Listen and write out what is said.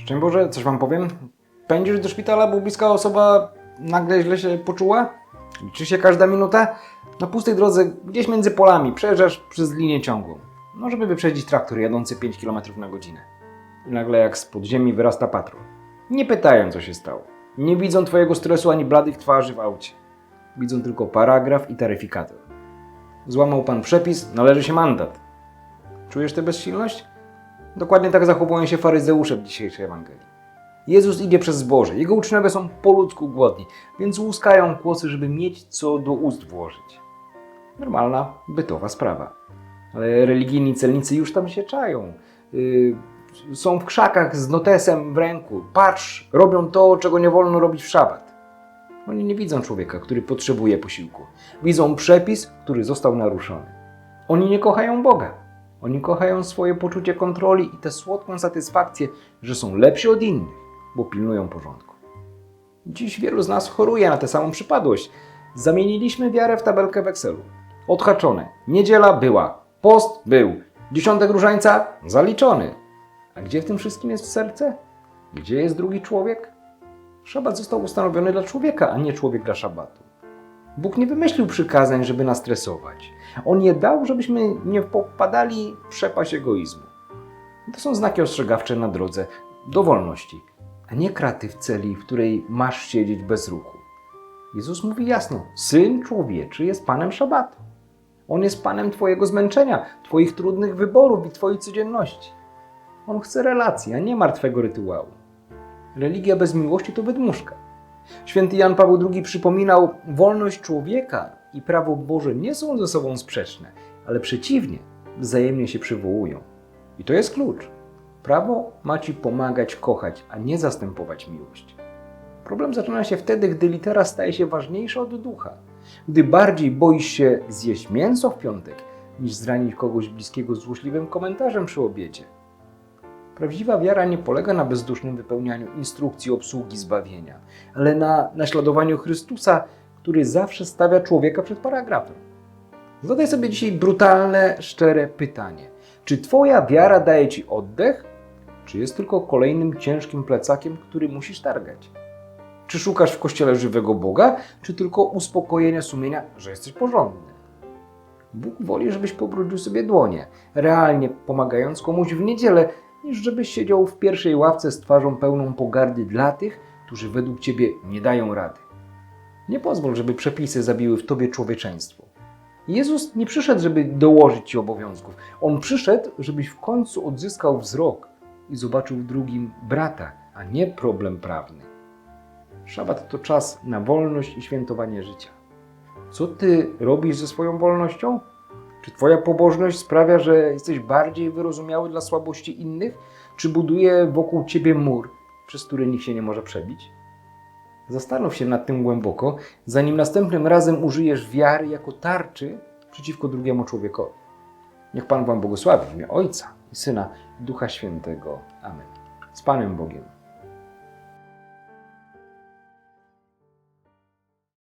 Szczęść Boże, coś wam powiem? Pędzisz do szpitala, bo bliska osoba nagle źle się poczuła? Liczy się każda minuta? Na pustej drodze, gdzieś między polami, przejeżdżasz przez linię ciągłą. No, żeby wyprzedzić traktor jadący 5 km na godzinę. Nagle jak z podziemi wyrasta patrol. Nie pytają, co się stało. Nie widzą twojego stresu ani bladych twarzy w aucie. Widzą tylko paragraf i taryfikator. Złamał pan przepis, należy się mandat. Czujesz tę bezsilność? Dokładnie tak zachowują się faryzeusze w dzisiejszej Ewangelii. Jezus idzie przez zboże, jego uczniowie są po ludzku głodni, więc łuskają kłosy, żeby mieć co do ust włożyć. Normalna, bytowa sprawa. Ale religijni celnicy już tam się czają. Yy, są w krzakach z notesem w ręku. Patrz, robią to, czego nie wolno robić w szabat. Oni nie widzą człowieka, który potrzebuje posiłku. Widzą przepis, który został naruszony. Oni nie kochają Boga. Oni kochają swoje poczucie kontroli i tę słodką satysfakcję, że są lepsi od innych, bo pilnują porządku. Dziś wielu z nas choruje na tę samą przypadłość. Zamieniliśmy wiarę w tabelkę w Excelu. Odhaczone. Niedziela była. Post był. Dziesiątek różańca zaliczony. A gdzie w tym wszystkim jest serce? Gdzie jest drugi człowiek? Szabat został ustanowiony dla człowieka, a nie człowiek dla szabatu. Bóg nie wymyślił przykazań, żeby nas stresować. On je dał, żebyśmy nie popadali w przepaść egoizmu. To są znaki ostrzegawcze na drodze do wolności, a nie kraty w celi, w której masz siedzieć bez ruchu. Jezus mówi jasno: Syn człowieczy jest Panem szabatu. On jest Panem Twojego zmęczenia, Twoich trudnych wyborów i Twojej codzienności. On chce relacji, a nie martwego rytuału. Religia bez miłości to wydmuszka. Święty Jan Paweł II przypominał, wolność człowieka i prawo Boże nie są ze sobą sprzeczne, ale przeciwnie, wzajemnie się przywołują. I to jest klucz. Prawo ma ci pomagać kochać, a nie zastępować miłość. Problem zaczyna się wtedy, gdy litera staje się ważniejsza od ducha. Gdy bardziej boisz się zjeść mięso w piątek, niż zranić kogoś bliskiego złośliwym komentarzem przy obiedzie. Prawdziwa wiara nie polega na bezdusznym wypełnianiu instrukcji obsługi zbawienia, ale na naśladowaniu Chrystusa, który zawsze stawia człowieka przed paragrafem. Zadaj sobie dzisiaj brutalne, szczere pytanie: czy Twoja wiara daje Ci oddech, czy jest tylko kolejnym ciężkim plecakiem, który musisz targać? Czy szukasz w kościele żywego Boga, czy tylko uspokojenia sumienia, że jesteś porządny? Bóg woli, żebyś pobrudził sobie dłonie, realnie pomagając komuś w niedzielę, niż żebyś siedział w pierwszej ławce z twarzą pełną pogardy dla tych, którzy według ciebie nie dają rady. Nie pozwól, żeby przepisy zabiły w tobie człowieczeństwo. Jezus nie przyszedł, żeby dołożyć ci obowiązków. On przyszedł, żebyś w końcu odzyskał wzrok i zobaczył w drugim brata, a nie problem prawny. Szabat to czas na wolność i świętowanie życia. Co ty robisz ze swoją wolnością? Czy Twoja pobożność sprawia, że jesteś bardziej wyrozumiały dla słabości innych? Czy buduje wokół Ciebie mur, przez który nikt się nie może przebić? Zastanów się nad tym głęboko, zanim następnym razem użyjesz wiary jako tarczy przeciwko drugiemu człowiekowi. Niech Pan Wam błogosławi w imię Ojca i Syna i Ducha Świętego. Amen. Z Panem Bogiem.